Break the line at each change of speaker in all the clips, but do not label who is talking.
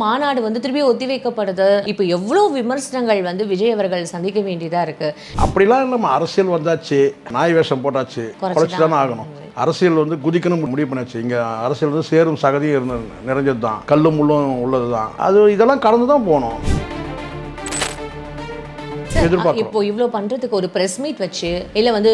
மாநாடு வந்து திருப்பி ஒத்தி வைக்கப்படுது இப்போ எவ்வளவு விமர்சனங்கள் வந்து விஜய் அவர்கள் சந்திக்க வேண்டியதா இருக்கு?
அப்படிலாம் இல்லாமல் அரசியல் வந்தாச்சு நாய் வேஷம் போட்டாச்சு
குறைச்சு
தானே ஆகணும். அரசியல் வந்து குதிக்கணும் முடிவு பண்ணியாச்சு. இங்கே அரசியல் வந்து சேரும் சகதியும் இருந்த நிறைஞ்சது தான் கல்லும் முள்ளும் உள்ளது தான் அது இதெல்லாம் கடந்து தான் போகணும் எதிர்பார்க்கிறோம்.
இப்போ இவ்வளவு பண்றதுக்கு ஒரு பிரஸ் மீட் வச்சு இல்ல வந்து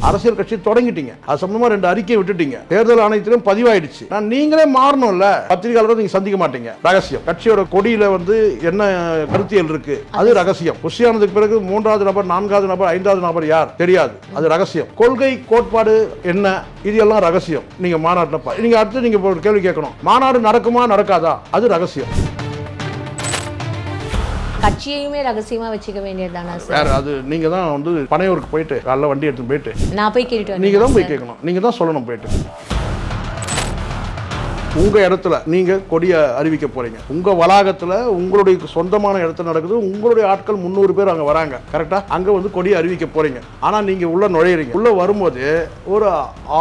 அரசியல் கட்சி தொடங்கிட்டீங்க. அது சம்பந்தமா ரெண்டு அறிக்கை விட்டுட்டீங்க. தேர்தல் ஆணையத்திலும் பதிவாயிடுச்சு. நான் நீங்களே மாறணும்ல. பத்திரிகையாளரை நீங்க சந்திக்க மாட்டீங்க. ரகசியம். கட்சியோட கொடியில வந்து என்ன கருத்தியல் இருக்கு? அது ரகசியம். புஷியானதுக்கு பிறகு மூன்றாவது நபர் நான்காவது நபர் ஐந்தாவது நபர் யார்? தெரியாது. அது ரகசியம். கொள்கை கோட்பாடு என்ன? இது எல்லாம் ரகசியம். நீங்க மாநாட்டில் நீங்க அடுத்து நீங்க ஒரு கேள்வி கேட்கணும். மாநாடு நடக்குமா நடக்காதா? அது ரகசியம்.
கட்சியையுமே ரகசியமா வச்சுக்க வேண்டியது தானே சார்
வேற அது நீங்க தான் வந்து பனையூருக்கு போயிட்டு காலைல வண்டி எடுத்து போயிட்டு.
நான் போய் கேட்டுட்டு
நீங்க தான் போய் கேட்கணும். நீங்க தான் சொல்லணும் போயிட்டு. உங்க இடத்துல நீங்க கொடியை அறிவிக்க போறீங்க. உங்க வளாகத்துல உங்களுடைய சொந்தமான இடத்துல நடக்குது. உங்களுடைய ஆட்கள் முந்நூறு பேர் அங்க வராங்க. கரெக்டா அங்க வந்து கொடியை அறிவிக்க போறீங்க. ஆனா நீங்க உள்ள நுழையிறீங்க. உள்ள வரும்போது ஒரு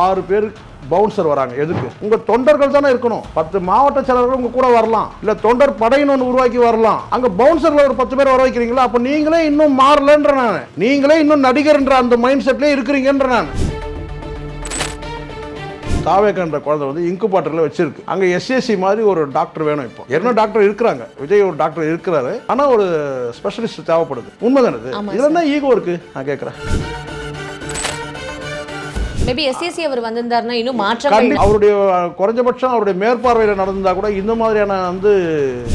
ஆறு பேர் பவுன்சர் வராங்க. எதுக்கு? உங்க தொண்டர்கள் தானே இருக்கணும். பத்து மாவட்ட செயலர்கள் உங்க கூட வரலாம். இல்ல தொண்டர் படையின்னு ஒன்று உருவாக்கி வரலாம். அங்க பவுன்சர்ல ஒரு பத்து பேர் வர வைக்கிறீங்களா? அப்ப நீங்களே இன்னும் மாறலன்ற நான். நீங்களே இன்னும் நடிகர்ன்ற அந்த மைண்ட் செட்லயே இருக்கிறீங்கன்ற நான். தாவேக்கன்ற குழந்தை வந்து இன்குபாட்டரில் வச்சிருக்கு. அங்கே எஸ்எஸ்சி மாதிரி ஒரு டாக்டர் வேணும் இப்போ. என்ன டாக்டர் இருக்கிறாங்க? விஜய் ஒரு டாக்டர் இருக்கிறாரு. ஆனால் ஒரு ஸ்பெஷலிஸ்ட் தேவைப்படுது. உண்மைதானே இது?
ஆமா
இதில் என்ன ஈகோ இருக்கு? நான் கேட்குறேன்
மேபி எஸ்எஸ்சி அவர் வந்திருந்தாருன்னா இன்னும்
கண்டி அவருடைய குறைஞ்சபட்சம் அவருடைய மேற்பார்வையில் நடந்திருந்தா கூட இந்த மாதிரியான வந்து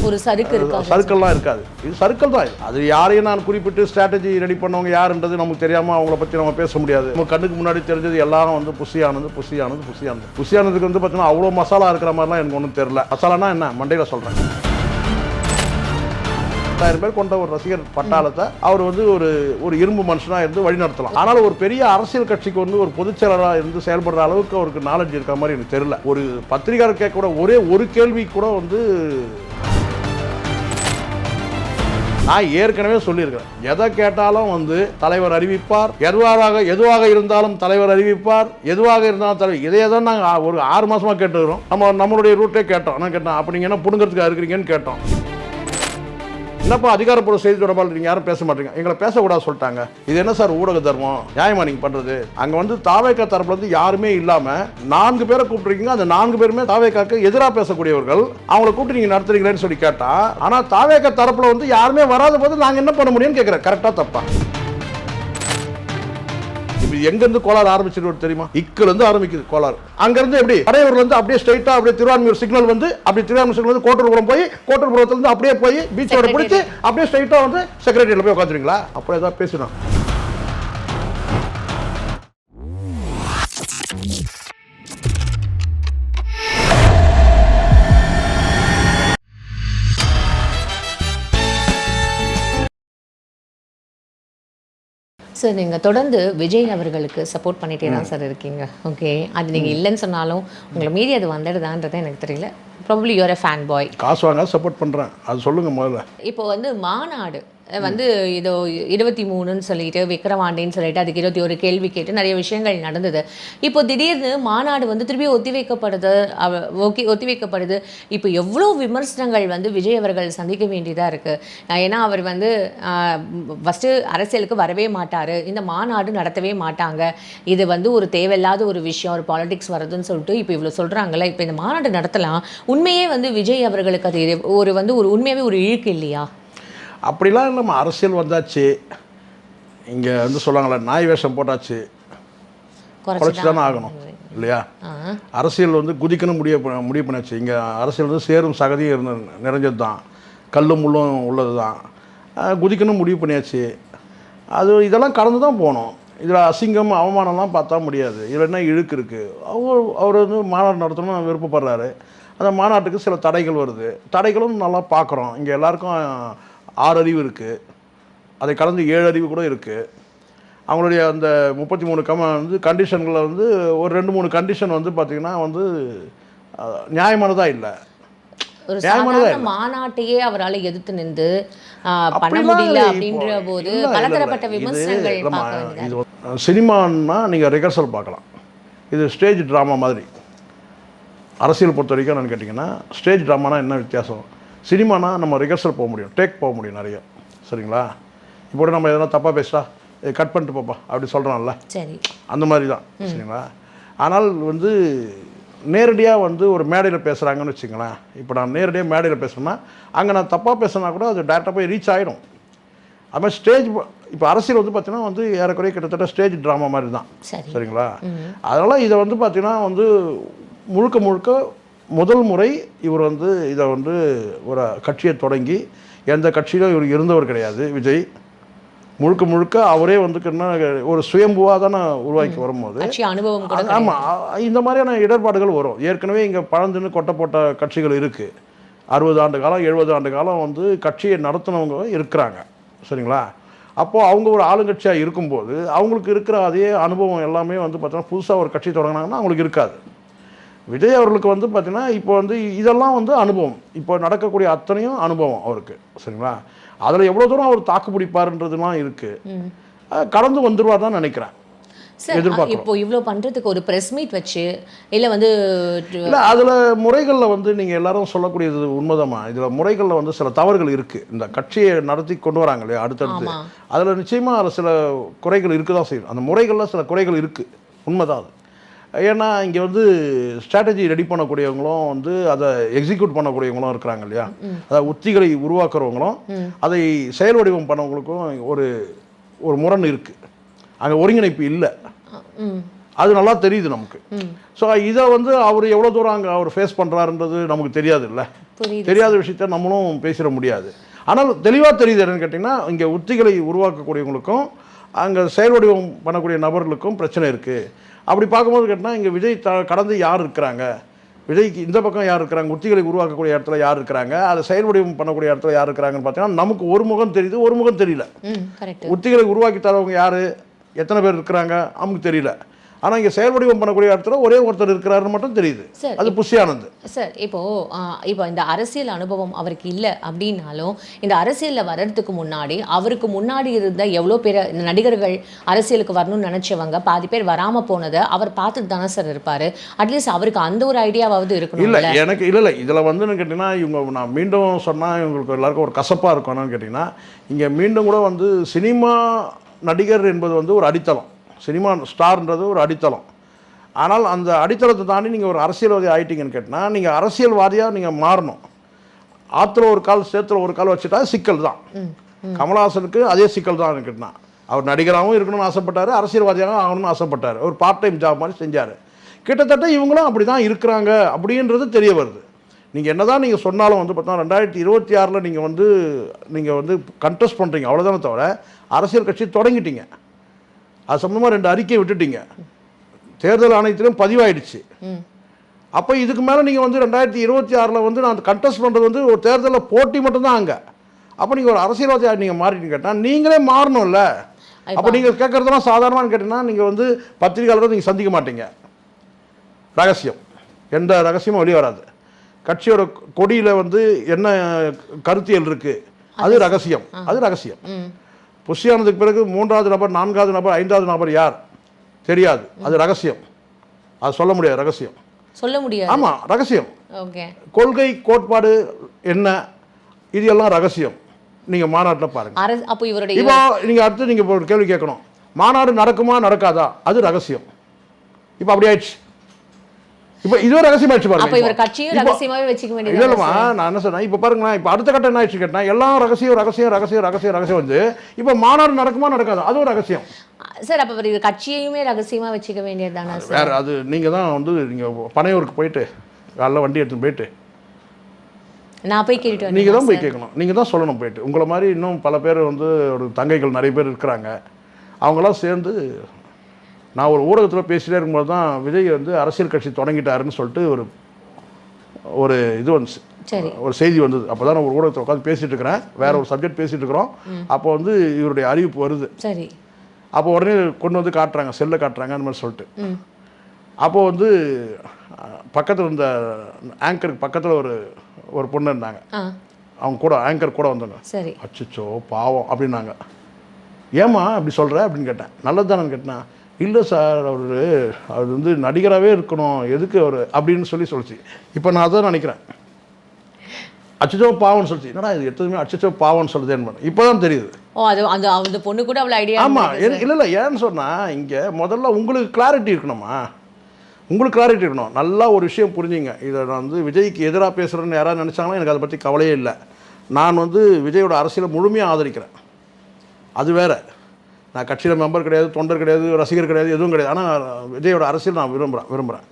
ஒரு சறுக்கு இருக்காது.
சர்க்கிள்லாம் இருக்காது. இது சர்க்கிள் தான். அது யாரையும் நான் குறிப்பிட்டு ஸ்ட்ராட்டஜி ரெடி பண்ணவங்க யாருன்றது நமக்கு தெரியாம அவங்கள பத்தி நம்ம பேச முடியாது. நம்ம கண்ணுக்கு முன்னாடி தெரிஞ்சது எல்லாரும் வந்து புசியானது புசியானது புசியானது. புசியானதுக்கு வந்து பார்த்தீங்கன்னா அவ்வளோ மசாலா இருக்கிற மாதிரிலாம் எனக்கு ஒன்றும் தெரியல. மசாலானா என்ன? மண்டையில் சொல்றேன். பத்தாயிரம் பேர் கொண்ட ஒரு ரசிகர் பட்டாளத்தை அவர் வந்து ஒரு ஒரு இரும்பு மனுஷனாக இருந்து வழிநடத்தலாம். ஆனால் ஒரு பெரிய அரசியல் கட்சிக்கு வந்து ஒரு பொதுச்செயலராக இருந்து செயல்படுற அளவுக்கு அவருக்கு நாலேஜ் இருக்கிற மாதிரி எனக்கு தெரியல. ஒரு பத்திரிகையாளர் கேட்கக்கூட ஒரே ஒரு கேள்வி கூட வந்து நான் ஏற்கனவே சொல்லியிருக்கிறேன். எதை கேட்டாலும் வந்து தலைவர் அறிவிப்பார். எதுவாக எதுவாக இருந்தாலும் தலைவர் அறிவிப்பார். எதுவாக இருந்தாலும் தலைவர் இதே தான் நாங்கள் ஒரு ஆறு மாதமாக கேட்டுக்கிறோம். நம்ம நம்மளுடைய ரூட்டே கேட்டோம். நான் கேட்டோம் அப்படிங்கன்னா என்ன புடுங்கிறதுக்கு இருக்கிறீங்கன்னு கேட்டோம். என்னப்பா அதிகாரப்பூர்வ செய்தி தொடர்பாளர் நீங்கள் யாரும் பேச மாட்டீங்க? எங்களை பேசக்கூடாது சொல்லிட்டாங்க. இது என்ன சார் ஊடக தர்மம்? நியாயமா நீங்கள் பண்ணுறது அங்கே வந்து தாவேக்கா தரப்புல இருந்து யாருமே இல்லாமல் நான்கு பேரை கூப்பிட்டுருக்கீங்க. அந்த நான்கு பேருமே தாவேக்காக்கு எதிராக பேசக்கூடியவர்கள். அவங்கள கூப்பிட்டு நீங்கள் நடத்துறீங்களேன்னு சொல்லி கேட்டால் ஆனால் தாவேக்கா தரப்புல வந்து யாருமே வராத போது நாங்கள் என்ன பண்ண முடியும்னு கேட்குறேன் கரெக்டாக தப்பா? எங்கேருந்து கோளாறு ஆரம்பிச்சிருக்கு தெரியுமா? இக்கில இருந்து ஆரம்பிக்குது கோளாறு. அங்கேருந்து எப்படி? படையூர்ல இருந்து அப்படியே ஸ்ட்ரைட்டா அப்படியே திருவான்மையூர் சிக்னல் வந்து அப்படி திருவான்மையூர் சிக்னல் வந்து கோட்டூர்புரம் போய் கோட்டூர்புரத்துல இருந்து அப்படியே போய் பீச்சோட பிடிச்சி அப்படியே ஸ்ட்ரைட்டா வந்து செக்ரட்டரியில் போய் உட்காந்துருங்களா அப்புறம் ஏதாவது பேசணும்
சார் நீங்கள் தொடர்ந்து விஜய் அவர்களுக்கு சப்போர்ட் பண்ணிட்டே தான் சார் இருக்கீங்க. ஓகே அது நீங்கள் இல்லைன்னு சொன்னாலும் உங்களை மீறி அது வந்துடுதான்றது எனக்கு தெரியல. Probably you're a fan boy
காசு வாங்க சப்போர்ட் பண்றேன். அது சொல்லுங்க முதல்ல.
இப்போ வந்து மாநாடு. வந்து இதோ இருபத்தி மூணுன்னு சொல்லிட்டு விக்ரவாண்டின்னு சொல்லிட்டு அதுக்கு இருபத்தி ஒரு கேள்வி கேட்டு நிறைய விஷயங்கள் நடந்தது. இப்போ திடீர்னு மாநாடு வந்து திருப்பி ஒத்தி வைக்கப்படுது ஓகே ஒத்தி வைக்கப்படுது இப்போ எவ்வளோ விமர்சனங்கள் வந்து விஜய் அவர்கள் சந்திக்க வேண்டியதாக இருக்குது ஏன்னா அவர் வந்து ஃபஸ்ட்டு அரசியலுக்கு வரவே மாட்டார். இந்த மாநாடு நடத்தவே மாட்டாங்க. இது வந்து ஒரு தேவையில்லாத ஒரு விஷயம். ஒரு பாலிடிக்ஸ் வருதுன்னு சொல்லிட்டு இப்போ இவ்வளோ சொல்கிறாங்களே இப்போ இந்த மாநாடு நடத்தலாம். உண்மையே வந்து விஜய் அவர்களுக்கு அது ஒரு வந்து ஒரு உண்மையாகவே ஒரு இழுக்கு இல்லையா?
அப்படிலாம் இல்லாமல் அரசியல் வந்தாச்சு. இங்கே வந்து சொல்லுவாங்களே நாய் வேஷம் போட்டாச்சு. குறைச்சி தானே ஆகணும். இல்லையா? அரசியல் வந்து குதிக்கணும் முடிவு பண்ண- முடிவு பண்ணியாச்சு. இங்கே அரசியல் வந்து சேரும் சகதியும் இருந்த நிறைஞ்சது தான் கல்லும் முள்ளும் உள்ளது தான் குதிக்கணும் முடிவு பண்ணியாச்சு. அது இதெல்லாம் கடந்து தான் போகணும் இதில் அசிங்கம் அவமானம்லாம் பார்த்தா முடியாது. இதில் என்ன இழுக்கு இருக்குது அவர் அவர் வந்து மாநாடு நடத்தணும்னு விருப்பப்படுறாரு. அந்த மாநாட்டுக்கு சில தடைகள் வருது. தடைகளும் நல்லா பார்க்குறோம். இங்கே எல்லாருக்கும் ஆறு அறிவு இருக்குது அதை கலந்து ஏழு அறிவு கூட இருக்குது அவங்களுடைய அந்த முப்பத்தி மூணு கம வந்து கண்டிஷன்களில் வந்து ஒரு ரெண்டு மூணு கண்டிஷன் வந்து பார்த்திங்கன்னா வந்து அஹ், நியாயமானதா இல்லை.
ஒரு சாதாரண. மாநாட்டையே அவரால் எதிர்த்து நின்று பண்ண முடியல அப்படின்ற. போது பலதரப்பட்ட விமர்சனங்கள்
சினிமான்னா நீங்கள் ரிஹர்சல் பார்க்கலாம். இது ஸ்டேஜ் ட்ராமா மாதிரி. அரசியல் பொறுத்த வரைக்கும் என்னன்னு கேட்டிங்கன்னா ஸ்டேஜ் ட்ராமானா என்ன வித்தியாசம்? சினிமானா நம்ம ரிஹர்சல் போக முடியும். டேக் போக முடியும் நிறைய. சரிங்களா? இப்போ நம்ம எதனா தப்பாக பேசிட்டா கட் பண்ணிட்டு போப்பா அப்படி சொல்கிறோம்ல
சரி.
அந்த மாதிரி தான் சரிங்களா? ஆனால் வந்து நேரடியாக வந்து ஒரு மேடையில் பேசுகிறாங்கன்னு வச்சுங்களேன். இப்போ நான் நேரடியாக மேடையில் பேசுகிறேன்னா அங்கே நான் தப்பாக பேசுனா கூட அது டேரெக்டாக போய் ரீச் ஆகிடும் அது மாதிரி ஸ்டேஜ் இப்போ அரசியல் வந்து பார்த்தீங்கன்னா வந்து ஏறக்குறைய கிட்டத்தட்ட ஸ்டேஜ் ட்ராமா மாதிரி தான்
சரி.
சரிங்களா? அதனால் இதை வந்து பார்த்தீங்கன்னா வந்து முழுக்க முழுக்க முதல் முறை இவர் வந்து இதை வந்து ஒரு கட்சியை தொடங்கி எந்த கட்சியிலும் இவர் இருந்தவர் கிடையாது. விஜய் முழுக்க முழுக்க அவரே வந்து என்ன ஒரு சுயம்புவாக தானே உருவாக்கி வரும்போது.
அனுபவம்
ஆமாம் இந்த மாதிரியான இடர்பாடுகள் வரும். ஏற்கனவே இங்கே பழந்துன்னு கொட்டை போட்ட கட்சிகள் இருக்குது அறுபது ஆண்டு காலம் எழுபது ஆண்டு காலம் வந்து கட்சியை நடத்தினவங்க இருக்கிறாங்க. சரிங்களா? அப்போது அவங்க ஒரு ஆளுங்கட்சியாக இருக்கும்போது அவங்களுக்கு இருக்கிற அதே அனுபவம் எல்லாமே வந்து பார்த்தீங்கன்னா புதுசாக ஒரு கட்சி தொடங்கினாங்கன்னா அவங்களுக்கு இருக்காது. விஜய் அவர்களுக்கு வந்து பார்த்தீங்கன்னா இப்போ வந்து இதெல்லாம் வந்து அனுபவம். இப்போ நடக்கக்கூடிய அத்தனையும் அனுபவம் அவருக்கு. சரிங்களா? அதில் எவ்வளோ தூரம் அவர் தாக்கு பிடிப்பாருன்றதுலாம் இருக்குது கடந்து வந்துருவார் தான் நினைக்கிறேன்.
சார். இப்போ இவ்வளோ பண்றதுக்கு ஒரு பிரஸ் மீட் வச்சு இல்ல வந்து
இல்லை அதில் முறைகளில் வந்து நீங்கள் எல்லாரும் சொல்லக்கூடியது உண்மைதாம்மா. இதில் முறைகளில் வந்து சில தவறுகள் இருக்குது இந்த கட்சியை நடத்தி கொண்டு வராங்க இல்லையா அடுத்தடுத்து. அதில் நிச்சயமாக அதில் சில குறைகள் இருக்க தான் செய்யும். அந்த முறைகளில் சில குறைகள் இருக்குது உண்மைதான் அது. ஏன்னா இங்கே வந்து ஸ்ட்ராட்டஜி ரெடி பண்ணக்கூடியவங்களும் வந்து அதை எக்ஸிக்யூட் பண்ணக்கூடியவங்களும் இருக்கிறாங்க இல்லையா? அதாவது உத்திகளை உருவாக்குறவங்களும் அதை செயல் வடிவம் பண்ணவங்களுக்கும் ஒரு ஒரு முரண் இருக்குது அங்கே ஒருங்கிணைப்பு இல்லை. அது நல்லா தெரியுது நமக்கு. ஸோ இதை வந்து அவர் எவ்வளோ தூரம் அங்கே அவர் ஃபேஸ் பண்ணுறாருன்றது நமக்கு தெரியாது இல்லை தெரியாத விஷயத்த நம்மளும் பேசிட முடியாது. ஆனால் தெளிவாக தெரியுது என்னன்னு கேட்டிங்கன்னா இங்கே உத்திகளை உருவாக்கக்கூடியவங்களுக்கும் அங்கே செயல் வடிவம் பண்ணக்கூடிய நபர்களுக்கும் பிரச்சனை இருக்குது அப்படி பார்க்கும்போது கேட்டிங்கன்னா இங்கே விஜய் த கடந்து யார் இருக்கிறாங்க? விஜய்க்கு இந்த பக்கம் யார் இருக்கிறாங்க? உத்திகளை உருவாக்கக்கூடிய இடத்துல யார் இருக்கிறாங்க? அதை செயல் வடிவம் பண்ணக்கூடிய இடத்துல யார் இருக்கிறாங்கன்னு பார்த்தீங்கன்னா நமக்கு ஒரு முகம் தெரியுது ஒரு முகம் தெரியல. உத்திகளை உருவாக்கி தரவங்க யார்? எத்தனை பேர் இருக்கிறாங்க? நமக்கு தெரியல. ஆனால் இங்கே செயல் வடிவம் பண்ணக்கூடிய இடத்துல ஒரே ஒருத்தர் இருக்கிறாருன்னு மட்டும் தெரியுது.
சார்,
அது புஷி ஆனந்த்
சார் இப்போ இப்போ இந்த அரசியல் அனுபவம் அவருக்கு இல்லை அப்படின்னாலும் இந்த அரசியல்ல வர்றதுக்கு முன்னாடி அவருக்கு முன்னாடி இருந்த எவ்வளோ பேர் இந்த நடிகர்கள் அரசியலுக்கு வரணும்னு நினைச்சவங்க பாதி பேர் வராம போனதை அவர் பார்த்துட்டு தானே சார் இருப்பாரு. அட்லீஸ்ட் அவருக்கு அந்த ஒரு ஐடியாவாவது
இல்லை
இருக்கணும்ல
எனக்கு இல்லை இல்லை இதில் வந்து கேட்டிங்கன்னா இவங்க நான் மீண்டும் சொன்னால் இவங்களுக்கு எல்லாருக்கும் ஒரு கசப்பாக இருக்கும். என்னன்னு கேட்டிங்கன்னா இங்கே மீண்டும் கூட வந்து சினிமா நடிகர் என்பது வந்து ஒரு அடித்தளம். சினிமா ஸ்டார்ன்றது ஒரு அடித்தளம். ஆனால் அந்த அடித்தளத்தை தாண்டி நீங்கள் ஒரு அரசியல்வாதி ஆயிட்டீங்கன்னு கேட்டிங்கன்னா நீங்கள் அரசியல்வாதியாக நீங்கள் மாறணும். ஆற்றுல ஒரு கால் சேத்துல ஒரு கால் வச்சுட்டா சிக்கல் தான். கமலஹாசனுக்கு அதே சிக்கல் தான் கேட்டினா அவர் நடிகராகவும் இருக்கணும்னு ஆசைப்பட்டார் அரசியல்வாதியாகவும் ஆகணும்னு ஆசைப்பட்டார். ஒரு பார்ட் டைம் ஜாப் மாதிரி செஞ்சார். கிட்டத்தட்ட இவங்களும் அப்படி தான் இருக்கிறாங்க அப்படின்றது தெரிய வருது. நீங்கள் என்னதான் நீங்கள் சொன்னாலும் வந்து பார்த்தா ரெண்டாயிரத்தி இருபத்தி ஆறில் நீங்கள் வந்து நீங்கள் வந்து கண்டெஸ்ட் பண்ணுறீங்க அவ்வளோதானே தவிர அரசியல் கட்சி தொடங்கிட்டீங்க. அது சம்மந்தமாக ரெண்டு அறிக்கையை விட்டுட்டீங்க. தேர்தல் ஆணையத்திலும் பதிவாயிடுச்சு. அப்போ இதுக்கு மேலே நீங்கள் வந்து ரெண்டாயிரத்தி இருபத்தி ஆறில் வந்து நான் கண்டெஸ்ட் பண்ணுறது வந்து ஒரு தேர்தலில் போட்டி மட்டும்தான் அங்கே. அப்போ நீங்கள் ஒரு அரசியல்வாதியாக நீங்கள் மாறிட்டீங்க கேட்டால் நீங்களே மாறணும்ல. அப்போ நீங்கள் கேட்குறதெல்லாம் சாதாரணமானு கேட்டிங்கன்னா நீங்கள் வந்து பத்திரிகையாளரை நீங்கள் சந்திக்க மாட்டீங்க. ரகசியம். எந்த ரகசியமும் வெளியே வராது. கட்சியோட கொடியில் வந்து என்ன கருத்தியல் இருக்குது அது ரகசியம். அது ரகசியம். புஷியானதுக்கு பிறகு மூன்றாவது நபர் நான்காவது நபர் ஐந்தாவது நபர் யார்? தெரியாது. அது ரகசியம். அது சொல்ல முடியாது ரகசியம்.
சொல்ல முடியாது.
ஆமாம் ரகசியம். கொள்கை கோட்பாடு என்ன? இது எல்லாம் ரகசியம். நீங்கள் மாநாட்டில் பாருங்கள்
அப்போ இவருடைய
இப்போ நீங்கள் அடுத்து நீங்கள் கேள்வி கேட்கணும். மாநாடு நடக்குமா நடக்காதா? அது ரகசியம். இப்போ அப்படி ஆயிடுச்சு. இப்போ இதுவும் ரகசியம் ஆயிடுச்சு பாருங்க
இவர். கட்சியும் ரகசியமாவே வச்சுக்க வேண்டியது
இல்லைம்மா நான் என்ன சொன்னேன்? இப்போ பாருங்களேன் இப்போ அடுத்த கட்டம் என்ன ஆயிடுச்சு கேட்டேன் எல்லாம் ரகசியம் ரகசியம் ரகசியம் ரகசியம் ரகசியம் வந்து இப்போ மாநாடு நடக்குமா நடக்காதா? அதுவும் ரகசியம்.
சார் அப்ப இவர் கட்சியையுமே ரகசியமா வச்சுக்க வேண்டியது தானே சார்?
வேற அது நீங்கள் தான் வந்து நீங்கள் பனையூருக்கு போயிட்டு காலைல வண்டி எடுத்துன்னு போயிட்டு.
நான் போய் கேட்டுட்டு
நீங்கள் தான் போய் கேட்கணும். நீங்கள் தான் சொல்லணும் போயிட்டு. உங்களை மாதிரி இன்னும் பல பேர் வந்து ஒரு தங்கைகள் நிறைய பேர் இருக்கிறாங்க. அவங்களாம் சேர்ந்து நான் ஒரு ஊடகத்தில் பேசிட்டே இருக்கும்போது தான் விஜய் வந்து அரசியல் கட்சி தொடங்கிட்டாருன்னு சொல்லிட்டு ஒரு ஒரு இது வந்துச்சு.
சரி.
ஒரு செய்தி வந்தது. அப்போ தான் நான் ஒரு ஊடகத்தில் உட்காந்து பேசிட்டு இருக்கிறேன். வேற ஒரு சப்ஜெக்ட் பேசிட்டு இருக்கிறோம். அப்போ வந்து இவருடைய அறிவிப்பு வருது.
சரி.
அப்போ உடனே கொண்டு வந்து காட்டுறாங்க. செல்லை காட்டுறாங்க. அந்த மாதிரி சொல்லிட்டு. அப்போ வந்து பக்கத்தில் இருந்த ஆங்கருக்கு பக்கத்தில் ஒரு ஒரு பொண்ணு இருந்தாங்க. அவங்க கூட ஆங்கர் கூட வந்தாங்க
சரி.
அச்சச்சோ பாவம் அப்படின்னாங்க. ஏம்மா அப்படி சொல்கிற அப்படின்னு கேட்டேன். நல்லது தானே கேட்டேன்? இல்லை சார் அவர் அவர் வந்து நடிகராகவே இருக்கணும். எதுக்கு அவர்? அப்படின்னு சொல்லி சொல்லிச்சு. இப்போ நான் அதான் நினைக்கிறேன். அச்சச்சோ பாவம்னு சொல்லிச்சு. என்னடா இது எத்ததுமே அச்சச்சோ பாவம்னு சொல்லுதேன்னு இப்போ தான் தெரியுது.
ஓ அது அந்த அந்த பொண்ணு கூட அவ்வளோ ஐடியா
ஆமாம் இல்லை இல்லை ஏன்னு சொன்னால் இங்கே முதல்ல உங்களுக்கு கிளாரிட்டி இருக்கணுமா? உங்களுக்கு கிளாரிட்டி இருக்கணும். நல்லா ஒரு விஷயம் புரிஞ்சுங்க. இதை நான் வந்து விஜய்க்கு எதிராக பேசுகிறேன்னு யாராவது நினச்சாங்கன்னா எனக்கு அதை பற்றி கவலையே இல்லை. நான் வந்து விஜயோட அரசியலை முழுமையாக ஆதரிக்கிறேன். அது வேற. நான் கட்சியில் மெம்பர் கிடையாது தொண்டர் கிடையாது ரசிகர் கிடையாது எதுவும் கிடையாது. ஆனால் விஜயோட அரசியல் நான் விரும்புகிறேன் விரும்புகிறேன்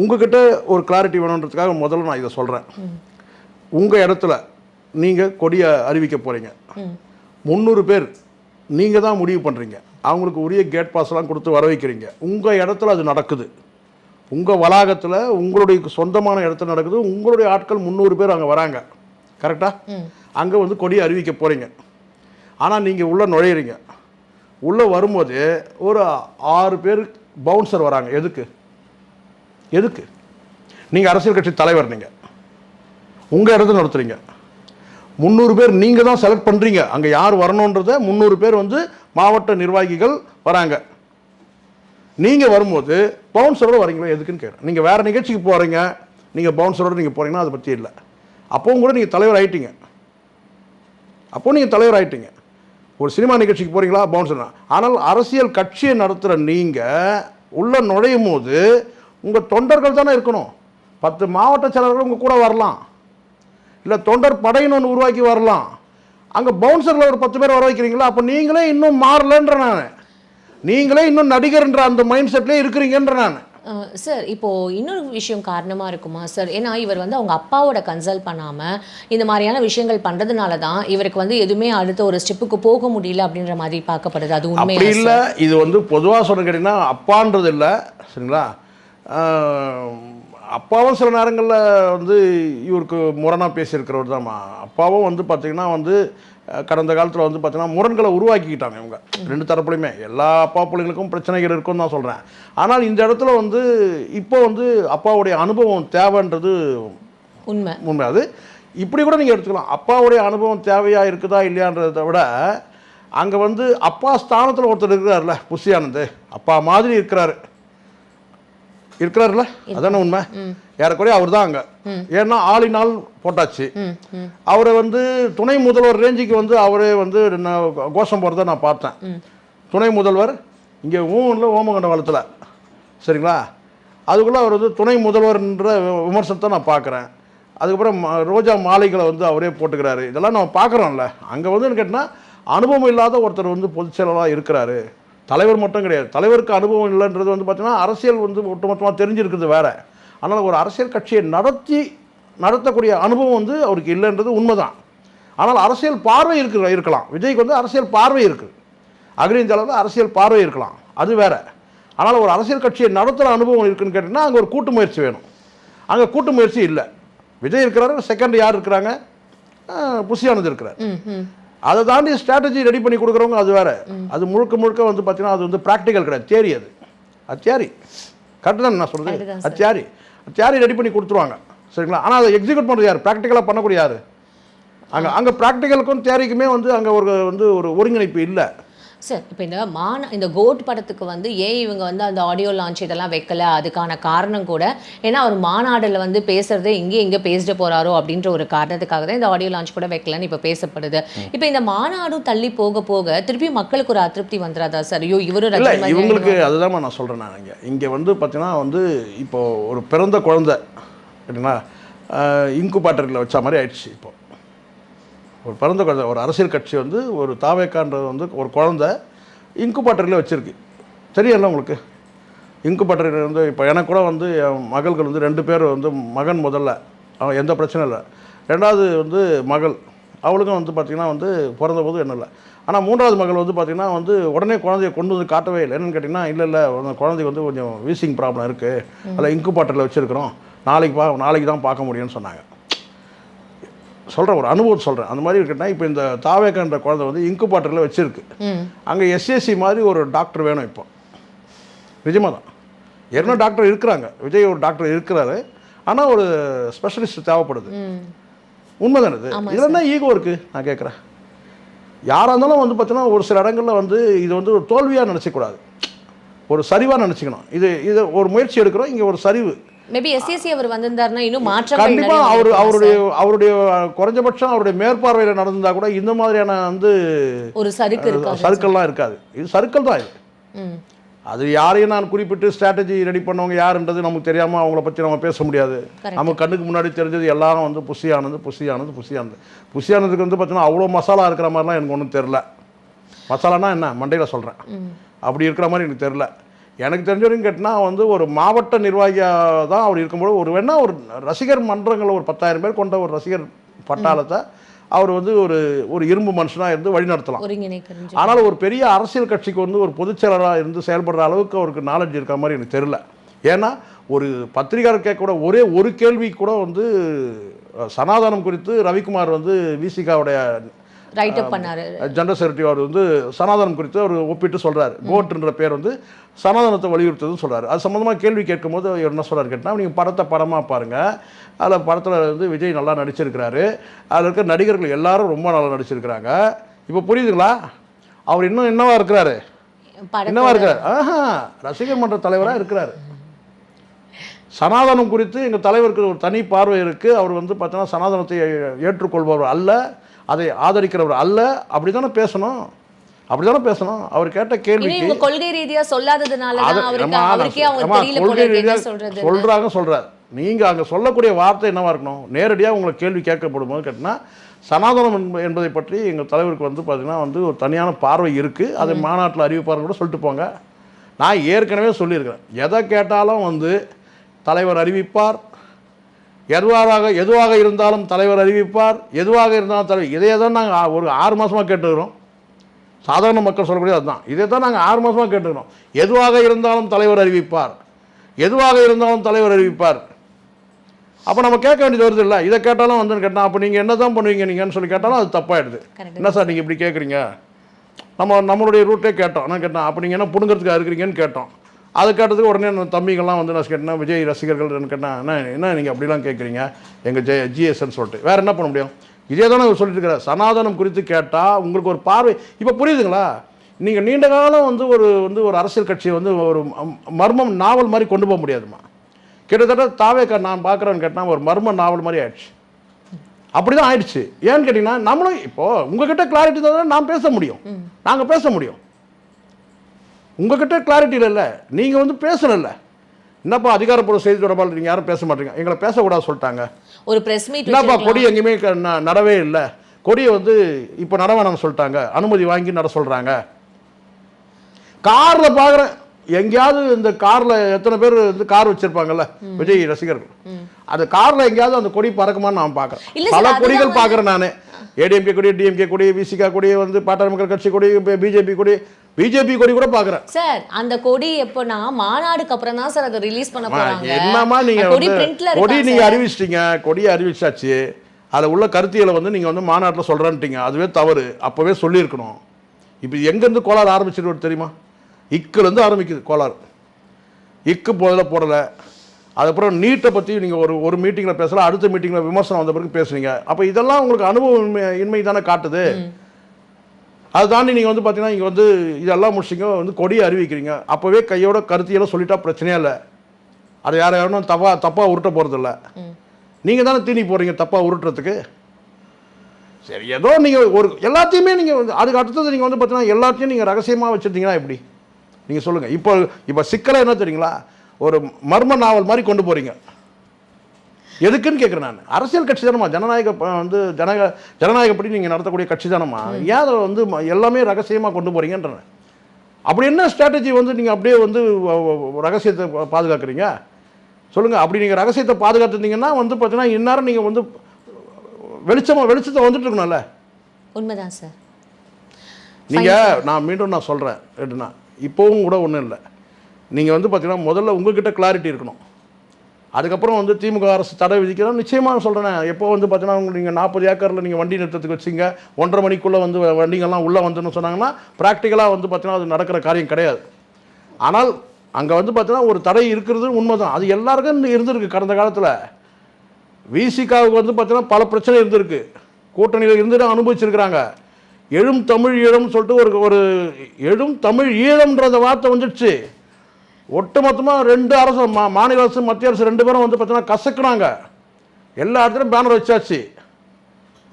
உங்ககிட்ட ஒரு கிளாரிட்டி வேணுன்றதுக்காக முதல்ல நான் இதை சொல்கிறேன் உங்கள் இடத்துல நீங்கள் கொடியை அறிவிக்க போகிறீங்க முந்நூறு பேர் நீங்கள் தான் முடிவு பண்ணுறீங்க அவங்களுக்கு உரிய கேட் பாஸ்லாம் கொடுத்து வர வைக்கிறீங்க. உங்கள் இடத்துல அது நடக்குது. உங்கள் வளாகத்தில் உங்களுடைய சொந்தமான இடத்துல நடக்குது. உங்களுடைய ஆட்கள் முந்நூறு பேர் அங்கே வராங்க. கரெக்டாக அங்கே வந்து கொடியை அறிவிக்க போகிறீங்க ஆனால் நீங்கள் உள்ளே நுழையிறீங்க. உள்ளே வரும்போது ஒரு ஆறு பேர் பவுன்சர் வராங்க. எதுக்கு? எதுக்கு? நீங்கள் அரசியல் கட்சி தலைவர் நீங்கள் உங்கள் இடத்துல நடத்துகிறீங்க முந்நூறு பேர் நீங்கள் தான் செலக்ட் பண்ணுறீங்க அங்கே யார் வரணுன்றத முந்நூறு பேர் வந்து மாவட்ட நிர்வாகிகள் வராங்க. நீங்கள் வரும்போது பவுன்சரோட வரீங்களா? எதுக்குன்னு கேட்குறேன். நீங்கள் வேறு நிகழ்ச்சிக்கு போகிறீங்க நீங்கள் பவுன்சரோட நீங்கள் போகிறீங்கன்னா அதை பற்றி இல்லை. அப்போவும் கூட நீங்கள் தலைவர் ஆகிட்டீங்க அப்போ நீங்கள் தலைவர் ஆகிட்டீங்க ஒரு சினிமா நிகழ்ச்சிக்கு போகிறீங்களா பவுன்சர் ஆனால் அரசியல் கட்சியை நடத்துகிற நீங்கள் உள்ளே நுழையும் போது உங்கள் தொண்டர்கள் தானே இருக்கணும். பத்து மாவட்ட செயலர்கள் உங்கள் கூட வரலாம். இல்லை தொண்டர் படையின்னு ஒன்று உருவாக்கி வரலாம். அங்கே பவுன்சரில் ஒரு பத்து பேர் வர வைக்கிறீங்களா? அப்போ நீங்களே இன்னும் மாறலன்ற நான். நீங்களே இன்னும் நடிகர்ன்ற அந்த மைண்ட் செட்லேயே இருக்கிறீங்கன்ற நான்.
சார் இப்போ இன்னொரு விஷயம் காரணமா இருக்குமா சார் ஏன்னா இவர் வந்து அவங்க அப்பாவோட கன்சல்ட் பண்ணாம இந்த மாதிரியான விஷயங்கள் பண்றதுனால தான் இவருக்கு வந்து எதுவுமே அடுத்த ஒரு ஸ்டெப்புக்கு போக முடியல அப்படின்ற மாதிரி பார்க்கப்படுது. அது உண்மையா
இல்லை. இது வந்து பொதுவாக சொல்ல கேட்டிங்கன்னா அப்பான்றது இல்லை. சரிங்களா? அப்பாவும் சில நேரங்களில் வந்து இவருக்கு முரணாக பேசியிருக்கிறவர் தான்மா. அப்பாவும் வந்து பார்த்திங்கன்னா வந்து கடந்த காலத்தில் வந்து பார்த்திங்கன்னா முரண்களை உருவாக்கிக்கிட்டாங்க இவங்க. ரெண்டு தரப்புலையுமே. எல்லா அப்பா பிள்ளைங்களுக்கும் பிரச்சனைகள் இருக்குன்னு தான் சொல்கிறேன் ஆனால் இந்த இடத்துல வந்து இப்போ வந்து அப்பாவுடைய அனுபவம் தேவைன்றது
உண்மை.
உண்மை. அது இப்படி கூட நீங்கள் எடுத்துக்கலாம். அப்பாவுடைய அனுபவம் தேவையாக இருக்குதா இல்லையான்றதை விட அங்கே வந்து அப்பா ஸ்தானத்தில் ஒருத்தர் இருக்கிறார்ல புஷி ஆனந்த் அப்பா மாதிரி இருக்கிறாரு. இருக்கிறாருல்ல அதானே உண்மை? ஏறக்குறைய அவர் தான் அங்கே ஏன்னா ஆளினால் போட்டாச்சு. அவரை வந்து துணை முதல்வர் ரேஞ்சுக்கு வந்து அவரே வந்து நான் கோஷம் போகிறத நான் பார்த்தேன். துணை முதல்வர் இங்கே ஊனில் ஓமகண்ட வளத்தில். சரிங்களா? அதுக்குள்ளே அவர் வந்து துணை முதல்வர்ன்ற விமர்சனத்தை நான் பார்க்குறேன். அதுக்கப்புறம் ரோஜா மாலைகளை வந்து அவரே போட்டுக்கிறாரு. இதெல்லாம் நம்ம பார்க்குறோம்ல. அங்கே வந்து கேட்டால் அனுபவம் இல்லாத ஒருத்தர் வந்து பொதுச் செயலாளராக இருக்கிறாரு. தலைவர் மட்டும் கிடையாது. தலைவருக்கு அனுபவம் இல்லைன்றது வந்து பார்த்தீங்கன்னா அரசியல் வந்து ஒட்டுமொத்தமாக தெரிஞ்சிருக்கிறது வேறு. ஆனால் ஒரு அரசியல் கட்சியை நடத்தி நடத்தக்கூடிய அனுபவம் வந்து அவருக்கு இல்லைன்றது உண்மைதான். ஆனால் அரசியல் பார்வை இருக்கு இருக்கலாம். விஜய்க்கு வந்து அரசியல் பார்வை இருக்குது அகிரிந்த அளவில் அரசியல் பார்வை இருக்கலாம். அது வேறு. ஆனால் ஒரு அரசியல் கட்சியை நடத்துகிற அனுபவம் இருக்குன்னு கேட்டிங்கன்னா அங்கே ஒரு கூட்டு முயற்சி வேணும். அங்கே கூட்டு முயற்சி இல்லை. விஜய் இருக்கிறாரு செகண்ட் யார் இருக்கிறாங்க? புசியானது புஷியானது இருக்கிறார். அதை தாண்டி ஸ்ட்ராட்டஜி ரெடி பண்ணி கொடுக்குறவங்க அது வேற. அது முழுக்க முழுக்க வந்து பார்த்தீங்கன்னா அது வந்து ப்ராக்டிக்கல் கிடையாது. தியரி அது. அது தியரி கரெக்டு தான் நான் சொல்கிறது அது தியரி தியரி ரெடி பண்ணி கொடுத்துருவாங்க. சரிங்களா? ஆனால் அதை எக்ஸிக்யூட் பண்ணுறது யார்? ப்ராக்டிக்கலாக பண்ணக்கூடிய யார்? அங்கே அங்கே ப்ராக்டிக்கலுக்கும் தியரிக்குமே வந்து அங்கே ஒரு வந்து ஒரு ஒருங்கிணைப்பு இல்லை.
சார் இப்போ இந்த மான இந்த கோட் படத்துக்கு வந்து ஏன் இவங்க வந்து அந்த ஆடியோ லான்ச் இதெல்லாம் வைக்கல? அதுக்கான காரணம் கூட ஏன்னா அவர் மாநாடுல வந்து பேசுறது இங்கே எங்கே பேசிட்டு போறாரோ அப்படின்ற ஒரு காரணத்துக்காக தான் இந்த ஆடியோ லான்ச் கூட வைக்கலன்னு இப்போ பேசப்படுது. இப்போ இந்த மாநாடும் தள்ளி போக போக திருப்பி மக்களுக்கு ஒரு அதிருப்தி வந்துடாதா சார் ஐயோ இவரும்
இவங்களுக்கு அதுதான் நான் சொல்கிறேன் நான் இங்கே. இங்கே வந்து பார்த்தீங்கன்னா வந்து இப்போ ஒரு பிறந்த குழந்தை சரிங்களா? இன்குபேட்டரில் வச்ச மாதிரி ஆயிடுச்சு இப்போ. ஒரு பிறந்த குழந்தை ஒரு அரசியல் கட்சி வந்து ஒரு தாவேக்கான்றது வந்து ஒரு குழந்தை இன்குபேட்டரில் வச்சுருக்கு. தெரியல உங்களுக்கு? இன்குபேட்டரில் வந்து இப்போ எனக்கு கூட வந்து என் மகள்கள் வந்து ரெண்டு பேர் வந்து மகன் முதல்ல. அவன் எந்த பிரச்சனையும் இல்லை. ரெண்டாவது வந்து மகள். அவளுக்கும் வந்து பார்த்திங்கன்னா வந்து பிறந்தபோது என்ன இல்லை. ஆனால் மூன்றாவது மகள் வந்து பார்த்திங்கன்னா வந்து உடனே குழந்தைய கொண்டு வந்து காட்டவே இல்லை. என்னன்னு கேட்டிங்கன்னா இல்லை இல்லை அந்த குழந்தைக்கு வந்து கொஞ்சம் வீசிங் ப்ராப்ளம் இருக்குது அதில் இன்குபேட்டரில் வச்சுருக்கிறோம். நாளைக்கு பா நாளைக்கு தான் பார்க்க முடியும்னு சொன்னாங்க. சொல்கிறேன் ஒரு அனுபவம் சொல்கிறேன் அந்த மாதிரி இருக்குன்னா இப்போ இந்த தாவேக்கன்ற குழந்தை வந்து இன்குபேட்டரில் வச்சுருக்கு. அங்கே எஸ்எஸ்சி மாதிரி ஒரு டாக்டர் வேணும் இப்போ. நிஜமாக தான் ஏற்கனவே டாக்டர் இருக்கிறாங்க. விஜய் ஒரு டாக்டர் இருக்கிறாரு. ஆனால் ஒரு ஸ்பெஷலிஸ்ட் தேவைப்படுது.
ம்.
உண்மைதானே இது? இதில் என்ன ஈகோ இருக்குது நான் கேட்குறேன் யாராக இருந்தாலும் வந்து பார்த்தீங்கன்னா ஒரு சில இடங்களில் வந்து இது வந்து ஒரு தோல்வியாக நினச்சிக்கூடாது. ஒரு சரிவாக நினச்சிக்கணும். இது இது ஒரு முயற்சி எடுக்கிறோம். இங்கே ஒரு சரிவு.
மேபி எஸ்எஸ்சி அவர் வந்திருந்தாருன்னா இன்னும் மாற்றங்கள்
கண்டிப்பா
நிறைய
அவர் அவருடைய அவருடைய குறைஞ்சபட்சம் அவருடைய மேற்பார்வையில் நடந்திருந்தா கூட இந்த மாதிரியான வந்து?
ஒரு சறுக்கு இருக்காது.
சர்க்கிள்லாம் இருக்காது. இது சர்க்கிள் தான் இது. அது யாரையும் நான் குறிப்பிட்டு ஸ்ட்ராட்டஜி ரெடி பண்ணவங்க யாருன்றது நமக்கு தெரியாமல் அவங்கள பற்றி நம்ம பேச முடியாது. நம்ம கண்ணுக்கு முன்னாடி தெரிஞ்சது எல்லாரும் வந்து புசியானது புசியானது புசியானது புசியானதுக்கு வந்து பார்த்தீங்கன்னா அவ்வளோ மசாலா இருக்கிற மாதிரிலாம் எனக்கு ஒன்றும் தெரில மசாலானா என்ன? மண்டையில் சொல்கிறேன் அப்படி இருக்கிற மாதிரி எனக்கு தெரில எனக்கு தெரிஞ்ச வரைக்கும் கேட்டினா வந்து ஒரு மாவட்ட நிர்வாகியாக தான் அவர் இருக்கும்போது ஒரு வேணா ஒரு ரசிகர் மன்றங்களை ஒரு பத்தாயிரம் பேர் கொண்ட ஒரு ரசிகர் பட்டாளத்தை அவர் வந்து ஒரு ஒரு இரும்பு மனுஷனாக இருந்து வழிநடத்தலாம். ஆனால் ஒரு பெரிய அரசியல் கட்சிக்கு வந்து ஒரு பொதுச் செயலராக இருந்து செயல்படுற அளவுக்கு அவருக்கு நாலேஜ் இருக்க மாதிரி எனக்கு தெரியல. ஏன்னா ஒரு பத்திரிகையாளர் கேட்கக்கூட ஒரே ஒரு கேள்வி கூட வந்து சனாதனம் குறித்து ரவிக்குமார் வந்து விசிகாவுடைய
ரைட் அப் பண்ணாரு.
ஜெனரல் செக்ரட்டரி அவர் வந்து சனாதனம் குறித்து அவர் ஒப்பிட்டு சொல்றாரு. கோட்ன்ற பேர் வந்து சனாதனத்தை வலியுறுத்துதுன்னு சொல்றாரு. அது சம்மந்தமாக கேள்வி கேட்கும்போது அவர் என்ன சொல்றாரு கேட்டால் நீங்கள் படத்தை படமாக பாருங்க. அதில் படத்தில் வந்து விஜய் நல்லா நடிச்சிருக்கிறாரு. அதில் இருக்க நடிகர்கள் எல்லாரும் ரொம்ப நல்லா நடிச்சிருக்கிறாங்க. இப்போ புரியுதுங்களா? அவர் இன்னும் என்னவா இருக்கிறாரு. என்னவா இருக்கிறார். ஆஹா ரசிகர் மன்ற தலைவராக இருக்கிறாரு. சனாதனம் குறித்து எங்கள் தலைவருக்கு ஒரு தனி பார்வை இருக்குது அவர் வந்து பார்த்தீங்கன்னா சனாதனத்தை ஏற்றுக்கொள்பவர் அல்ல. அதை ஆதரிக்கிறவர் அல்ல. அப்படி தானே பேசணும்? அப்படி தானே பேசணும்? அவர் கேட்ட
இவங்க கொள்கை ரீதியா சொல்லாததுனால
கொள்கை
போல இருக்கு என்ன
ரீதியா
சொல்றது?
சொல்றாங்க சொல்றாரு. நீங்க அங்க சொல்லக்கூடிய வார்த்தை என்னவா இருக்கணும்? நேரடியாக உங்களை கேள்வி கேட்கப்படும் போது கேட்டினா சனாதனம் என்ப- என்பதை பற்றி எங்கள் தலைவருக்கு வந்து பார்த்தீங்கன்னா வந்து ஒரு தனியான பார்வை இருக்குது அதை மாநாட்டில் அறிவிப்பாருன்னு கூட சொல்லிட்டு போங்க. நான் ஏற்கனவே சொல்லியிருக்கிறேன். எதை கேட்டாலும் வந்து தலைவர் அறிவிப்பார் எதுவாக எதுவாக இருந்தாலும் தலைவர் அறிவிப்பார். எதுவாக இருந்தாலும் தலைவர் இதையே தான் நாங்கள் ஒரு ஆறு மாதமாக கேட்டுக்கிறோம். சாதாரண மக்கள் சொல்லக்கூடிய அதுதான். இதை தான் நாங்கள் ஆறு மாதமாக கேட்டுக்கிறோம். எதுவாக இருந்தாலும் தலைவர் அறிவிப்பார். எதுவாக இருந்தாலும் தலைவர் அறிவிப்பார். அப்போ நம்ம கேட்க வேண்டியது வருது இல்லை? இதை கேட்டாலும் வந்து கேட்டால் அப்போ நீங்கள் என்ன தான் பண்ணுவீங்க நீங்கன்னு சொல்லி கேட்டாலும் அது தப்பாயிடுது. என்ன சார் நீங்கள் இப்படி கேட்குறீங்க? நம்ம நம்மளுடைய ரூட்டே கேட்டோம். நான் கேட்டேன் அப்போ நீங்கள் என்ன புடுங்கிறதுக்காக இருக்கிறீங்கன்னு கேட்டோம். அதை கேட்டதுக்கு உடனே நான் தம்பிங்கெல்லாம் வந்து நான் கேட்டேன் விஜய் ரசிகர்கள் கேட்டேன் என்ன என்ன நீங்கள் அப்படிலாம் கேட்குறீங்க எங்கள் ஜெ ஜிஎஸ்ன்னு சொல்லிட்டு. வேறு என்ன பண்ண முடியும்? இதே தானே சொல்லிட்டு இருக்கிறார் சனாதனம் குறித்து கேட்டால் உங்களுக்கு ஒரு பார்வை. இப்போ புரியுதுங்களா? நீங்கள் நீண்ட காலம் வந்து ஒரு வந்து ஒரு அரசியல் கட்சியை வந்து ஒரு மர்மம் நாவல் மாதிரி கொண்டு போக முடியாதுமா கிட்டத்தட்ட தாவேக்கா நான் பார்க்குறேன்னு கேட்டால் ஒரு மர்ம நாவல் மாதிரி ஆயிடுச்சு. அப்படி தான் ஆயிடுச்சு. ஏன்னு கேட்டிங்கன்னா நம்மளும் இப்போது உங்ககிட்ட கிளாரிட்டி தான் நான் பேச முடியும். நாங்கள் பேச முடியும். உங்ககிட்ட கிளாரிட்டி இல்லைல்ல. நீங்கள் வந்து பேசணும்ல. என்னப்பா அதிகாரப்பூர்வ செய்தி தொடர்பாளர் நீங்கள் யாரும் பேச மாட்டீங்க. எங்களை பேசக்கூடாது சொல்லிட்டாங்க.
ஒரு பிரஸ் மீட்
என்னப்பா கொடி எங்கேயுமே நடவே இல்லை. கொடியை வந்து இப்போ நட வேணாம்னு சொல்லிட்டாங்க. அனுமதி வாங்கி நட சொல்கிறாங்க காரில் பார்க்குறேன் எங்கேயாவது இந்த காரில் எத்தனை பேர் வந்து கார் வச்சுருப்பாங்கல்ல விஜய் ரசிகர்கள். அந்த காரில் எங்கேயாவது அந்த கொடி பறக்குமான்னு நான் பார்க்குறேன். பல கொடிகள் பார்க்குறேன் நான். ஏடிஎம்கே கொடி டிஎம்கே கொடி விசிகா கொடி வந்து பாட்டாளி மக்கள் கட்சி கொடி பிஜேபி கொடி பிஜேபி கொடி கூட பார்க்குறேன்.
சார் அந்த கொடி எப்போனா மாநாடுக்கு அப்புறம் தான் சார் அதை ரிலீஸ் பண்ண போறாங்க.
என்னம்மா நீங்க
கொடி பிரிண்ட்ல
கொடி நீங்க? அறிவிச்சிட்டீங்க கொடியை அறிவிச்சாச்சு அதில் உள்ள கருத்தியலை வந்து நீங்க வந்து மாநாட்டில் சொல்றேன்ட்டீங்க. அதுவே தவறு. அப்பவே சொல்லியிருக்கணும். இப்போ எங்கேருந்து கோளாறு ஆரம்பிச்சிருக்கு தெரியுமா? இக்குலேருந்து ஆரம்பிக்குது கோளாறு. இக்கு போதில் போடலை. அதுக்கப்புறம் நீட்டை பற்றி நீங்கள் ஒரு ஒரு மீட்டிங்கில் பேசலாம் அடுத்த மீட்டிங்கில் விமர்சனம் வந்த பிறகு பேசுனீங்க. அப்போ இதெல்லாம் உங்களுக்கு அனுபவ இன்மை இன்மை தானே காட்டுது. அதை தாண்டி நீங்கள் வந்து பார்த்தீங்கன்னா இங்கே வந்து இதெல்லாம் முடிச்சிங்க வந்து கொடியை அறிவிக்கிறீங்க. அப்போவே கையோட கருத்தியெல்லாம் சொல்லிட்டா பிரச்சனையே இல்லை. அதை யார் யாரும் தப்பா தப்பாக உருட்ட போகிறதில்ல நீங்கள் தானே தீனி போகிறீங்க தப்பாக உருட்டுறதுக்கு. சரி ஏதோ நீங்கள் ஒரு எல்லாத்தையுமே நீங்கள் வந்து அதுக்கு அடுத்தது நீங்கள் வந்து பார்த்தீங்கன்னா எல்லாத்தையும் நீங்கள் ரகசியமாக வச்சுருந்தீங்கன்னா எப்படி? நீங்கள் சொல்லுங்கள் இப்போ இப்போ சிக்கலை என்ன தெரியுங்களா? ஒரு மர்ம நாவல் மாதிரி கொண்டு போகிறீங்க எதுக்குன்னு கேட்குறேன் நான். அரசியல் கட்சி தானம்மா. ஜனநாயக வந்து ஜனக ஜனநாயகப்படி நீங்கள் நடத்தக்கூடிய கட்சி தானம்மா. ஏன் அதை வந்து எல்லாமே ரகசியமாக கொண்டு போகிறீங்கன்றேன் அப்படி என்ன ஸ்ட்ராட்டஜி வந்து நீங்கள் அப்படியே வந்து ரகசியத்தை பாதுகாக்கிறீங்க? சொல்லுங்கள் அப்படி நீங்கள் ரகசியத்தை பாதுகாத்துருந்தீங்கன்னா வந்து பார்த்தீங்கன்னா இந்நேரம் நீங்கள் வந்து வெளிச்சமாக வெளிச்சத்தை வந்துட்டு இருக்கணும்ல.
உண்மைதான் சார்.
நீங்கள் நான் மீண்டும் நான் சொல்கிறேன் எப்படின்னா இப்போவும் கூட ஒன்றும் இல்லை. நீங்கள் வந்து பார்த்தீங்கன்னா முதல்ல உங்கள்கிட்ட கிளாரிட்டி இருக்கணும். அதுக்கப்புறம் வந்து திமுக அரசு தடை விதிக்கிறோம். நிச்சயமாக சொல்கிறேன் எப்போ வந்து பார்த்தீங்கன்னா உங்களுக்கு நீங்கள் நாற்பது ஏக்கரில் நீங்கள் வண்டி நிறுத்தத்துக்கு வச்சிங்க ஒன்றரை மணிக்குள்ளே வந்து வ- உள்ளே வந்துன்னு சொன்னாங்கன்னா ப்ராக்டிக்கலாக வந்து பார்த்தீங்கன்னா அது நடக்கிற காரியம் கிடையாது. ஆனால் அங்கே வந்து பார்த்தீங்கன்னா ஒரு தடை இருக்கிறது உண்மை தான் அது எல்லாருக்கும் இன்னும் இருந்திருக்கு கடந்த காலத்தில். விசிகாவுக்கு வந்து பார்த்தீங்கன்னா பல பிரச்சனை இருந்திருக்கு. கூட்டணியில் இருந்துட்டு அனுபவிச்சிருக்கிறாங்க. எழும் தமிழ் ஈழம்னு சொல்லிட்டு ஒரு ஒரு எழும் தமிழ் ஈழம்ன்றத வார்த்தை வந்துடுச்சு. ஒட்டுமொத்தமாக ரெண்டு அரசு மா மாநில அரசு மத்திய அரசு ரெண்டு பேரும் வந்து பார்த்தீங்கன்னா கசக்குனாங்க. எல்லா இடத்துலையும் பேனர் வச்சாச்சு.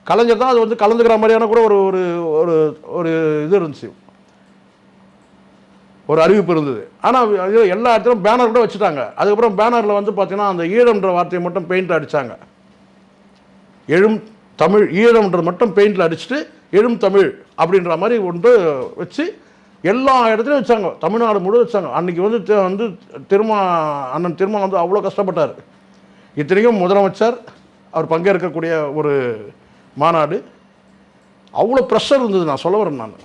கலைஞர் தான் அது வந்து கலந்துக்கிற மாதிரியான கூட ஒரு ஒரு ஒரு ஒரு இது இருந்துச்சு. ஒரு அறிவிப்பு இருந்தது. ஆனால் எல்லா இடத்துலையும் பேனர் கூட வச்சுட்டாங்க. அதுக்கப்புறம் பேனரில் வந்து பார்த்திங்கன்னா அந்த ஈழம்ன்ற வார்த்தையை மட்டும் பெயிண்ட் அடித்தாங்க எழும் தமிழ் ஈழம்ன்றது மட்டும் பெயிண்டில் அடிச்சுட்டு எழும் தமிழ் அப்படின்ற மாதிரி ஒன்று வச்சு எல்லா இடத்துலையும் வச்சாங்க. தமிழ்நாடு முழு வச்சாங்க. அன்றைக்கி வந்து வந்து திருமா அண்ணன் திருமா வந்து அவ்வளோ கஷ்டப்பட்டார். இத்தனைக்கும் முதலமைச்சர் அவர் பங்கேற்கக்கூடிய ஒரு மாநாடு. அவ்வளோ ப்ரெஷர் இருந்தது. நான் சொல்ல வரேன் நான்.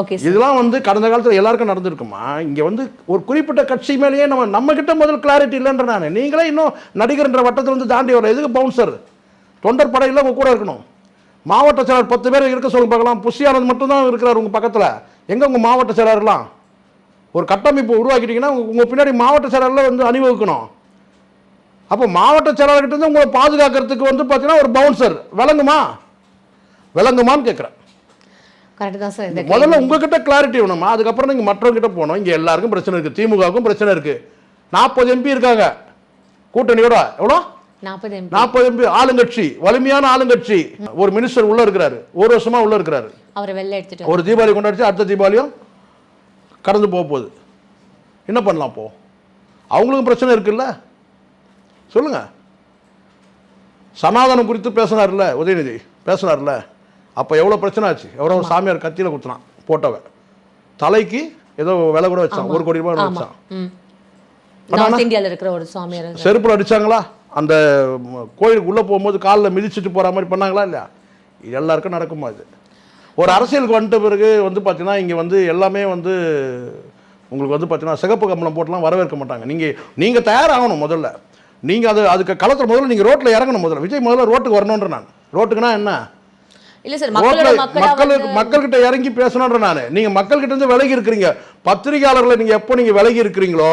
ஓகே
இதெல்லாம் வந்து கடந்த காலத்தில் எல்லாருக்கும் நடந்திருக்குமா? இங்கே வந்து ஒரு குறிப்பிட்ட கட்சி மேலேயே நம்ம நம்ம கிட்ட முதல் கிளாரிட்டி இல்லைன்ற நான். நீங்களே இன்னும் நடிகர்ன்ற வட்டத்தில் வந்து தாண்டி வர எதுக்கு பவுன்சர் தொண்டர் படையில் உங்க கூட இருக்கணும். மாவட்ட செயலர் பத்து பேர் இருக்க சொல்லுங்க பார்க்கலாம். புஷியானந்த் மட்டும்தான் இருக்கிறார் உங்கள் பக்கத்தில். எங்கே உங்கள் மாவட்ட செயலர்லாம்? ஒரு கட்டமைப்பு உருவாக்கிட்டீங்கன்னா உங்கள் பின்னாடி மாவட்ட செயலரில் வந்து அணிவகுக்கணும். அப்போ மாவட்ட செயலாளர்கிட்ட உங்களை பாதுகாக்கிறதுக்கு வந்து பார்த்தீங்கன்னா ஒரு பவுன்சர் விளங்குமா? விளங்குமான்னு கேட்குறேன் முதல்ல உங்ககிட்ட கிளாரிட்டி வேணுமா? அதுக்கப்புறம் நீங்கள் மற்றவங்கிட்ட போகணும். இங்கே எல்லாருக்கும் பிரச்சனை இருக்குது திமுகவுக்கும் பிரச்சனை இருக்குது நாற்பது எம்பி இருக்காங்க. கூட்டணியோட. எவ்வளோ?
நாற்பது எம்பி
ஆளுங்கட்சி. வலிமையான ஆளுங்கட்சி. ஒரு மினிஸ்டர் உள்ள இருக்கிறாரு. ஒரு வருஷமா உள்ள இருக்கிறாரு.
அவரை வெளில எடுத்துட்டு
ஒரு தீபாவளி கொண்டாடிச்சு அடுத்த தீபாவளியும் கடந்து போக போகுது. என்ன பண்ணலாம் போ அவங்களுக்கும் பிரச்சனை இருக்குல்ல? சொல்லுங்க. சனாதனம் குறித்து பேசினார்ல உதயநிதி. பேசினார்ல. அப்போ எவ்வளோ பிரச்சனை ஆச்சு? எவ்வளோ சாமியார் கத்தியில் குத்துனான் போட்டவன் தலைக்கு ஏதோ விலை கூட வச்சான். ஒரு கோடி ரூபாய் வச்சான். செருப்புல அடிச்சாங்களா? அந்த கோயிலுக்கு உள்ளே போகும்போது காலில் மிதிச்சிட்டு போகிற மாதிரி பண்ணாங்களா இல்லையா? இது எல்லாருக்கும் நடக்குமா இது? ஒரு அரசியலுக்கு வந்துட்ட பிறகு வந்து பார்த்தீங்கன்னா இங்கே வந்து எல்லாமே வந்து உங்களுக்கு வந்து பார்த்தீங்கன்னா சிகப்பு கம்பளம் போட்டுலாம் வரவேற்க மாட்டாங்க. நீங்கள் நீங்கள் தயாராகணும் முதல்ல. நீங்கள் அது அதுக்கு களத்தில் முதல்ல நீங்கள் ரோட்டில் இறங்கணும் முதல்ல. விஜய் முதல்ல ரோட்டுக்கு வரணுன்ற நான். ரோட்டுக்குனா என்ன?
இல்ல சார்
மக்களுக்கு மக்கள்கிட்ட இறங்கி பேசணுன்ற நான். நீங்கள் மக்கள்கிட்ட இருந்து விலகி இருக்கிறீங்க. பத்திரிகையாளர்களை நீங்கள் எப்போ நீங்கள் விலகி இருக்கிறீங்களோ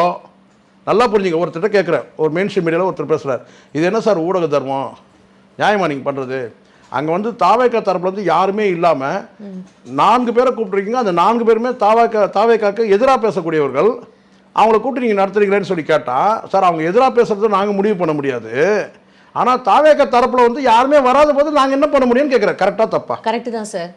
நல்லா புரிஞ்சுங்க. ஒருத்தர்கிட்ட கேட்குறேன் ஒரு மெயின் ஸ்ட்ரீம் மீடியாவில் ஒருத்தர் பேசுகிறார் இது என்ன சார் ஊடக தர்மம்? நியாயமா நீங்கள் பண்ணுறது அங்கே வந்து தாவேக்கா தரப்புல வந்து யாருமே இல்லாமல் நான்கு பேரை கூப்பிட்ருக்கீங்க அந்த நான்கு பேருமே தாவேக்கா தாவேக்காக்கு எதிராக பேசக்கூடியவர்கள். அவங்கள கூப்பிட்டு நீங்கள் நடத்துறீங்களேன்னு சொல்லி கேட்டால் சார் அவங்க எதிராக பேசுறது நாங்கள் முடிவு பண்ண முடியாது. ஆனால் தாவேக்கா தரப்பில் வந்து யாருமே வராத போது நாங்கள் என்ன பண்ண முடியும்னு கேட்குறேன் கரெக்டாக தப்பா?
கரெக்டு தான் சார்.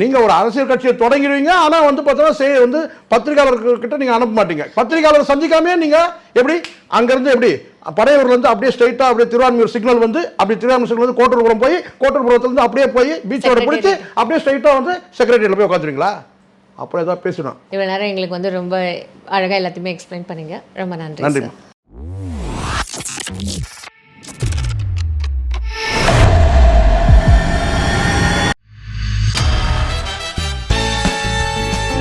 நீங்கள் ஒரு அரசியல் கட்சியை தொடங்கிடுவீங்க ஆனால் வந்து பார்த்தீங்கன்னா சே வந்து பத்திரிகையாளர்கிட்ட நீங்கள் அனுப்ப மாட்டீங்க. பத்திரிகையாளர் சந்திக்காமே நீங்கள் எப்படி அங்கேருந்து எப்படி படையூர்லேருந்து அப்படியே ஸ்ட்ரைட்டாக அப்படியே திருவான்மையூர் சிக்னல் வந்து அப்படி திருவான்மையூர் சிக்னல் வந்து கோட்டூர்புரம் போய் கோட்டூர்புரத்துலேருந்து அப்படியே போய் பீச்சோட பிடிச்சி அப்படியே ஸ்ட்ரைட்டாக வந்து செக்ரட்டரியில் போய் உட்காந்துருவீங்களா? அப்புறம் ஏதாவது பேசணும்.
இவ்வளவு நேரம் எங்களுக்கு வந்து ரொம்ப அழகா எல்லாத்தையுமே எக்ஸ்பிளைன் பண்ணீங்க. ரொம்ப நன்றி சார்